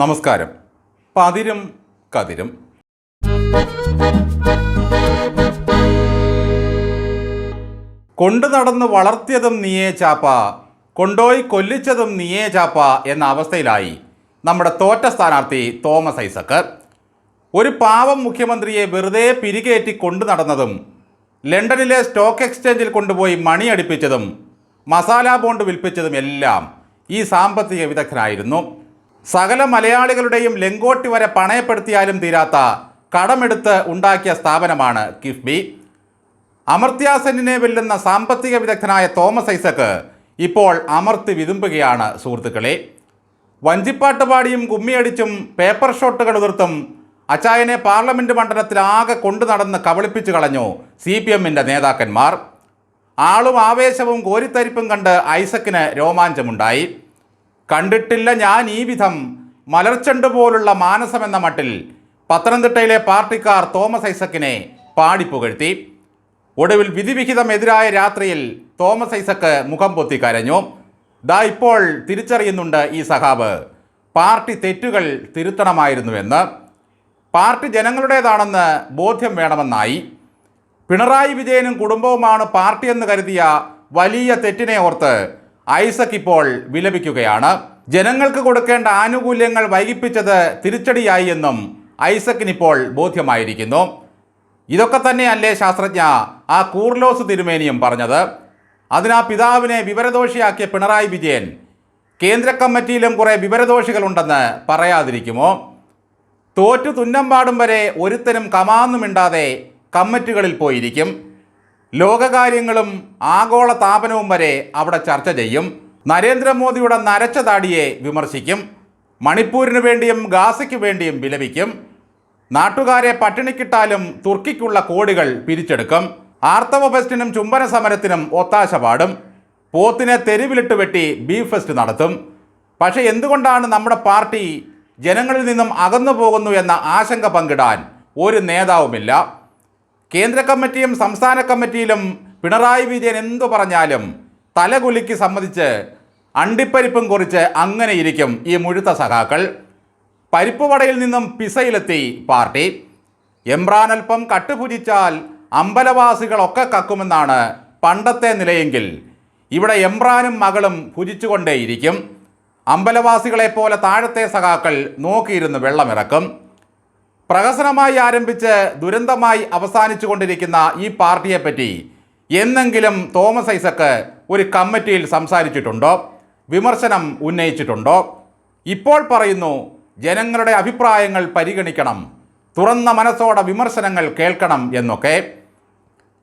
നമസ്കാരം. പതിരും കതിരും. കൊണ്ടു നടന്ന് വളർത്തിയതും നീയേ ചാപ്പ കൊണ്ടോയി കൊല്ലിച്ചതും നീയേ ചാപ്പ എന്ന അവസ്ഥയിലായി നമ്മുടെ തോറ്റ സ്ഥാനാർത്ഥി തോമസ് ഐസക്ക്. ഒരു പാവം മുഖ്യമന്ത്രിയെ വെറുതെ പിരികേറ്റി കൊണ്ടു നടന്നതും ലണ്ടനിലെ സ്റ്റോക്ക് എക്സ്ചേഞ്ചിൽ കൊണ്ടുപോയി മണിയടിപ്പിച്ചതും മസാല ബോണ്ട് വിൽപ്പിച്ചതും എല്ലാം ഈ സാമ്പത്തിക വിദഗ്ധനായിരുന്നു. സകല മലയാളികളുടെയും ലെങ്കോട്ടി വരെ പണയപ്പെടുത്തിയാലും തീരാത്ത കടമെടുത്ത് ഉണ്ടാക്കിയ സ്ഥാപനമാണ് കിഫ്ബി. അമർത്യാസെന്നിനെ വെല്ലുന്ന സാമ്പത്തിക വിദഗ്ധനായ തോമസ് ഐസക്ക് ഇപ്പോൾ അമർത്തി വിതുമ്പുകയാണ് സുഹൃത്തുക്കളെ. വഞ്ചിപ്പാട്ട് പാടിയും കുമ്മിയടിച്ചും പേപ്പർ ഷോട്ടുകൾ ഉതിർത്തും അച്ചായനെ പാർലമെന്റ് മണ്ഡലത്തിൽ ആകെ കൊണ്ടു നടന്ന് കബളിപ്പിച്ചു കളഞ്ഞു സി പി എമ്മിന്റെ നേതാക്കന്മാർ. ആളും ആവേശവും കോരിത്തരിപ്പും കണ്ട് ഐസക്കിന് രോമാഞ്ചമുണ്ടായി. കണ്ടിട്ടില്ല ഞാൻ ഈ വിധം മലർച്ചണ്ട് പോലുള്ള മാനസമെന്ന മട്ടിൽ പത്തനംതിട്ടയിലെ പാർട്ടിക്കാർ തോമസ് ഐസക്കിനെ പാടി പുകഴ്ത്തി ഒടുവിൽ വിധിവിഹിതമെതിരായ രാത്രിയിൽ തോമസ് ഐസക്ക് മുഖം പൊത്തി കരഞ്ഞു. ദാ ഇപ്പോൾ തിരിച്ചറിയുന്നുണ്ട് ഈ സഹാബ് പാർട്ടി തെറ്റുകൾ തിരുത്തണമായിരുന്നുവെന്ന്. പാർട്ടി ജനങ്ങളുടേതാണെന്ന് ബോധ്യം വേണമെന്നായി. പിണറായി വിജയനും കുടുംബവുമാണ് പാർട്ടിയെന്ന് കരുതിയ വലിയ തെറ്റിനെ ഓർത്ത് ഐസക് ഇപ്പോൾ വിലപിക്കുകയാണ്. ജനങ്ങൾക്ക് കൊടുക്കേണ്ട ആനുകൂല്യങ്ങൾ വൈകിപ്പിച്ചത് തിരിച്ചടിയായി എന്നും ഐസക്കിനിപ്പോൾ ബോധ്യമായിരിക്കുന്നു. ഇതൊക്കെ തന്നെയല്ലേ ശാസ്ത്രജ്ഞ ആ കൂർലോസ് തിരുമേനിയും പറഞ്ഞത്. അതിനാ പിതാവിനെ വിവരദോഷിയാക്കിയ പിണറായി വിജയൻ കേന്ദ്ര കമ്മിറ്റിയിലും കുറേ വിവരദോഷികളുണ്ടെന്ന് പറയാതിരിക്കുമോ? തോറ്റു തുന്നമ്പാടും വരെ ഒരുത്തനും കമാന്നുമിണ്ടാതെ കമ്മിറ്റികളിൽ പോയിരിക്കും. ലോകകാര്യങ്ങളും ആഗോള താപനവും വരെ അവിടെ ചർച്ച ചെയ്യും. നരേന്ദ്രമോദിയുടെ നരച്ച താടിയെ വിമർശിക്കും. മണിപ്പൂരിനു വേണ്ടിയും ഗാസയ്ക്ക് വേണ്ടിയും വിലപിക്കും. നാട്ടുകാരെ പട്ടിണിക്കിട്ടാലും തുർക്കിക്കുള്ള കോടികൾ പിരിച്ചെടുക്കും. ആർത്തവ ഫെസ്റ്റിനും ചുംബന സമരത്തിനും ഒത്താശ പാടും. പോത്തിനെ തെരുവിലിട്ട് വെട്ടി ബീഫ് ഫെസ്റ്റ് നടത്തും. പക്ഷേ എന്തുകൊണ്ടാണ് നമ്മുടെ പാർട്ടി ജനങ്ങളിൽ നിന്നും അകന്നു പോകുന്നു എന്ന ആശങ്ക പങ്കിടാൻ ഒരു നേതാവുമില്ല? കേന്ദ്ര കമ്മിറ്റിയും സംസ്ഥാന കമ്മിറ്റിയിലും പിണറായി വിജയൻ എന്തു പറഞ്ഞാലും തലകുലിക്ക് സമ്മതിച്ച് അണ്ടിപ്പരിപ്പും കുറിച്ച് അങ്ങനെ ഇരിക്കും ഈ മുഴുത്ത സഖാക്കൾ. പരിപ്പുവടയിൽ നിന്നും പിസയിലെത്തി പാർട്ടി. എംബ്രാനൽപ്പം കട്ടുപുജിച്ചാൽ അമ്പലവാസികളൊക്കെ കക്കുമെന്നാണ് പണ്ടത്തെ നിലയെങ്കിൽ. ഇവിടെ എംബ്രാനും മകളും ഭുജിച്ചുകൊണ്ടേയിരിക്കും. അമ്പലവാസികളെപ്പോലെ താഴത്തെ സഖാക്കൾ നോക്കിയിരുന്ന് വെള്ളമിറക്കും. പ്രഹസനമായി ആരംഭിച്ച് ദുരന്തമായി അവസാനിച്ചു കൊണ്ടിരിക്കുന്ന ഈ പാർട്ടിയെപ്പറ്റി എന്നെങ്കിലും തോമസ് ഐസക്ക് ഒരു കമ്മിറ്റിയിൽ സംസാരിച്ചിട്ടുണ്ടോ? വിമർശനം ഉന്നയിച്ചിട്ടുണ്ടോ? ഇപ്പോൾ പറയുന്നു ജനങ്ങളുടെ അഭിപ്രായങ്ങൾ പരിഗണിക്കണം തുറന്ന മനസ്സോടെ വിമർശനങ്ങൾ കേൾക്കണം എന്നൊക്കെ.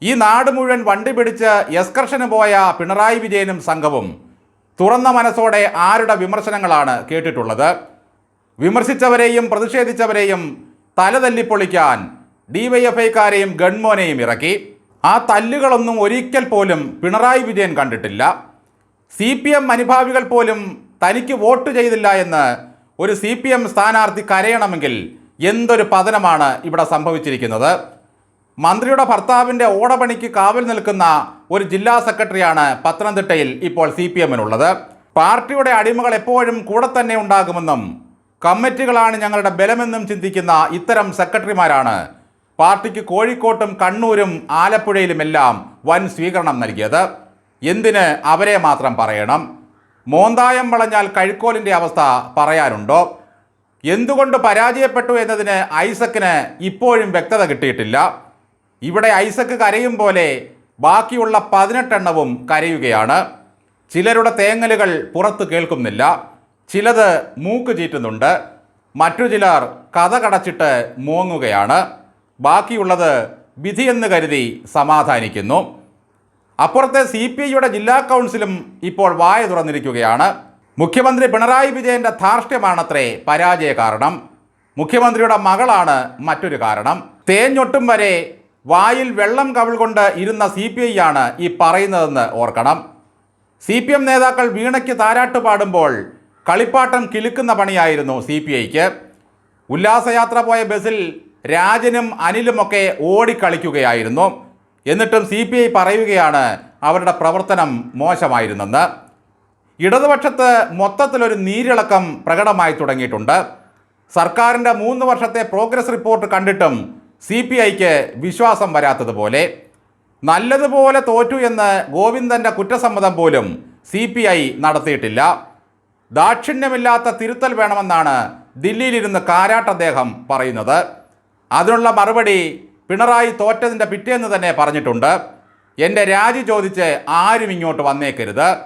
ഈ നാട് മുഴുവൻ വണ്ടി പിടിച്ച് എസ്കർഷന് പോയ പിണറായി വിജയനും സംഘവും തുറന്ന മനസ്സോടെ ആരുടെ വിമർശനങ്ങളാണ് കേട്ടിട്ടുള്ളത്? വിമർശിച്ചവരെയും പ്രതിഷേധിച്ചവരെയും തലതല്ലിപ്പൊളിക്കാൻ ഡിവൈഎഫ്ഐക്കാരെയും ഗൺമോനെയും ഇറക്കി. ആ തല്ലുകളൊന്നും ഒരിക്കൽ പോലും പിണറായി വിജയൻ കണ്ടിട്ടില്ല. സി പി എം അനുഭാവികൾ പോലും തനിക്ക് വോട്ട് ചെയ്തില്ല എന്ന് ഒരു സി പി എം സ്ഥാനാർത്ഥി കരയണമെങ്കിൽ എന്തൊരു പതനമാണ് ഇവിടെ സംഭവിച്ചിരിക്കുന്നത്. മന്ത്രിയുടെ ഭർത്താവിന്റെ ഓടപണിക്ക് കാവൽ നിൽക്കുന്ന ഒരു ജില്ലാ സെക്രട്ടറിയാണ് പത്തനംതിട്ടയിൽ ഇപ്പോൾ സി പി എമ്മിനുള്ളത്. പാർട്ടിയുടെ അടിമകൾ എപ്പോഴും കൂടെ തന്നെ ഉണ്ടാകുമെന്നും കമ്മിറ്റികളാണ് ഞങ്ങളുടെ ബലമെന്നും ചിന്തിക്കുന്ന ഇത്തരം സെക്രട്ടറിമാരാണ്. പാർട്ടിക്ക് കോഴിക്കോട്ടും കണ്ണൂരും ആലപ്പുഴയിലുമെല്ലാം വൻ സ്വീകരണം നൽകിയത്. എന്തിന് അവരെ മാത്രം പറയണം? മോന്തായം വളഞ്ഞാൽ കഴുക്കോലിന്റെ അവസ്ഥ പറയാനുണ്ടോ? എന്തുകൊണ്ട് പരാജയപ്പെട്ടു എന്നതിന് ഐസക്കിന് ഇപ്പോഴും വ്യക്തത കിട്ടിയിട്ടില്ല. ഇവിടെ ഐസക്ക് കരയും പോലെ ബാക്കിയുള്ള പതിനെട്ടെണ്ണവും കരയുകയാണ്. ചിലരുടെ തേങ്ങലുകൾ പുറത്ത് കേൾക്കുന്നില്ല. ചിലത് മൂക്ക് ചീറ്റുന്നുണ്ട് മറ്റു ചിലർ കഥ കടച്ചിട്ട് മൂങ്ങുകയാണ്. ബാക്കിയുള്ളത് വിധിയെന്ന് കരുതി സമാധാനിക്കുന്നു. അപ്പുറത്തെ സി പി ഐയുടെ ജില്ലാ കൗൺസിലും ഇപ്പോൾ വായ തുറന്നിരിക്കുകയാണ്. മുഖ്യമന്ത്രി പിണറായി വിജയന്റെ ധാർഷ്ട്യമാണത്രേ പരാജയ കാരണം. മുഖ്യമന്ത്രിയുടെ മകളാണ് മറ്റൊരു കാരണം. തേഞ്ഞൊട്ടും വരെ വായിൽ വെള്ളം കവിൾ കൊണ്ട് ഇരുന്ന സി പി ഐ ആണ് ഈ പറയുന്നതെന്ന് ഓർക്കണം. സി പി എം നേതാക്കൾ വീണയ്ക്ക് താരാട്ട് പാടുമ്പോൾ കളിപ്പാട്ടം കിലുക്കുന്ന പണിയായിരുന്നു സി പി ഐക്ക്. ഉല്ലാസയാത്ര പോയ ബസ്സിൽ രാജനും അനിലുമൊക്കെ ഓടിക്കളിക്കുകയായിരുന്നു. എന്നിട്ടും സി പി ഐ പറയുകയാണ് അവരുടെ പ്രവർത്തനം മോശമായിരുന്നെന്ന്. ഇടതുപക്ഷത്ത് മൊത്തത്തിലൊരു നീരിളക്കം പ്രകടമായി തുടങ്ങിയിട്ടുണ്ട്. സർക്കാരിന്റെ മൂന്ന് വർഷത്തെ പ്രോഗ്രസ് റിപ്പോർട്ട് കണ്ടിട്ടും സി പി ഐക്ക് വിശ്വാസം വരാത്തതുപോലെ. നല്ലതുപോലെ തോറ്റു എന്ന് ഗോവിന്ദന്റെ കുറ്റസമ്മതം പോലും സി പി ഐ നടത്തിയിട്ടില്ല. ദാക്ഷിണ്യമില്ലാത്ത തിരുത്തൽ വേണമെന്നാണ് ദില്ലിയിലിരുന്ന് കാരാട്ട് അദ്ദേഹം പറയുന്നത്. അതിനുള്ള മറുപടി പിണറായി തോറ്റതിന്റെ പിറ്റേന്ന് തന്നെ പറഞ്ഞിട്ടുണ്ട്. എന്റെ രാജി ചോദിച്ച് ആരും ഇങ്ങോട്ട് വന്നേക്കരുത്.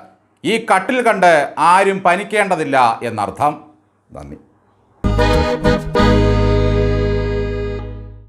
ഈ കട്ടിൽ കണ്ട് ആരും പനിക്കേണ്ടതില്ല എന്നർത്ഥം. നന്ദി.